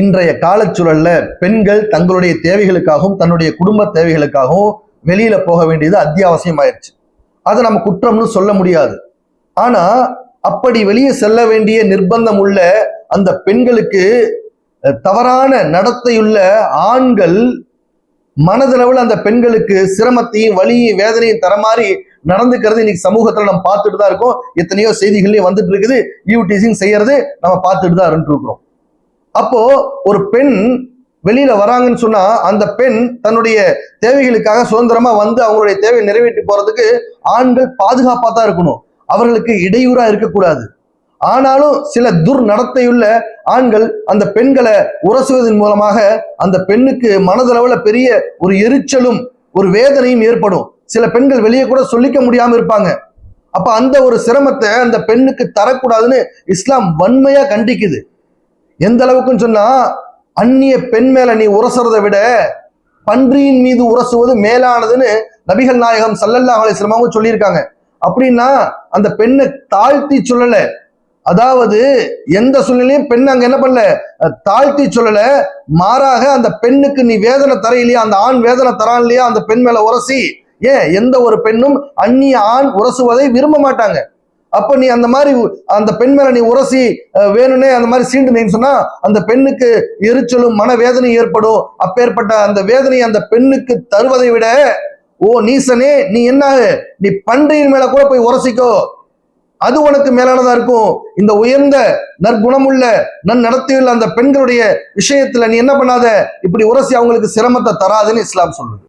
இன்றைய காலச்சூழல்ல பெண்கள் தங்களுடைய தேவைகளுக்காகவும் தன்னுடைய குடும்ப தேவைகளுக்காகவும் வெளியில போக வேண்டியது அத்தியாவசியம் ஆயிடுச்சு அதை நம்ம குற்றம்னு சொல்ல முடியாது. ஆனா அப்படி வெளியே செல்ல வேண்டிய நிர்பந்தம் உள்ள அந்த பெண்களுக்கு தவறான நடத்தையுள்ள ஆண்கள் மனதளவில் அந்த பெண்களுக்கு சிரமத்தையும் வலியும் வேதனையும் தர மாதிரி நடந்துக்கிறது இன்னைக்கு சமூகத்துல நம்ம பார்த்துட்டு தான் இருக்கோம். எத்தனையோ செய்திகள்லயும் வந்துட்டு இருக்குது. யூடிசிங் செய்யறது நம்ம பார்த்துட்டு தான் இருந்துட்டு இருக்கிறோம். அப்போ ஒரு பெண் வெளியில வராங்கன்னு சொன்னா அந்த பெண் தன்னுடைய தேவைகளுக்காக சுதந்திரமா வந்து அவங்களுடைய தேவையை நிறைவேற்றி போறதுக்கு ஆண்கள் பாதுகாப்பா தான் இருக்கணும். அவர்களுக்கு இடையூறா இருக்கக்கூடாது. ஆனாலும் சில துர் நடத்தையுள்ள ஆண்கள் அந்த பெண்களை உரசுவதன் மூலமாக அந்த பெண்ணுக்கு மனதளவுல பெரிய ஒரு எரிச்சலும் ஒரு வேதனையும் ஏற்படும். சில பெண்கள் வெளியே கூட சொல்லிக்க முடியாம இருப்பாங்க. அப்ப அந்த ஒரு சிரமத்தை அந்த பெண்ணுக்கு தரக்கூடாதுன்னு இஸ்லாம் வன்மையா கண்டிக்குது. எந்த அளவுக்குன்னு சொன்னா அந்நிய பெண் மேல நீ உரசுறதை விட பன்றியின் மீது உரசுவது மேலானதுன்னு நபிகள் நாயகம் சல்லல்லா அலைஹி சொல்லியிருக்காங்க. அப்படின்னா அந்த பெண்ணை தாழ்த்தி சொல்லல. அதாவது எந்த சூழ்நிலையும் பெண் அங்க என்ன பண்ணல? தாழ்த்தி சொல்லல. மாறாக அந்த பெண்ணுக்கு நீ வேதனை தர இல்லையா அந்த ஆண் வேதனை தரான் இல்லையா அந்த பெண் மேல உரசி ஏன்? எந்த ஒரு பெண்ணும் அந்நிய ஆண் உரசுவதை விரும்ப மாட்டாங்க. அப்ப நீ அந்த மாதிரி அந்த பெண் மேல நீ உரசி வேணும்னே அந்த மாதிரி சீண்டுனேன்னு சொன்னா அந்த பெண்ணுக்கு எரிச்சலும் மனவேதனையும் ஏற்படும். அப்பேற்பட்ட அந்த வேதனையை அந்த பெண்ணுக்கு தருவதை விட ஓ நீசனே நீ என்ன நீ பன்றியின் மேல கூட போய் உரசிக்கோ. அது உனக்கு மேலானதா இருக்கும். இந்த உயர்ந்த நற்குணமுள்ள நன்னடத்தையுள்ள அந்த பெண்களுடைய விஷயத்துல நீ என்ன பண்ணாத? இப்படி உரசி அவங்களுக்கு சிரமத்தை தராதுன்னு இஸ்லாம் சொல்லுது.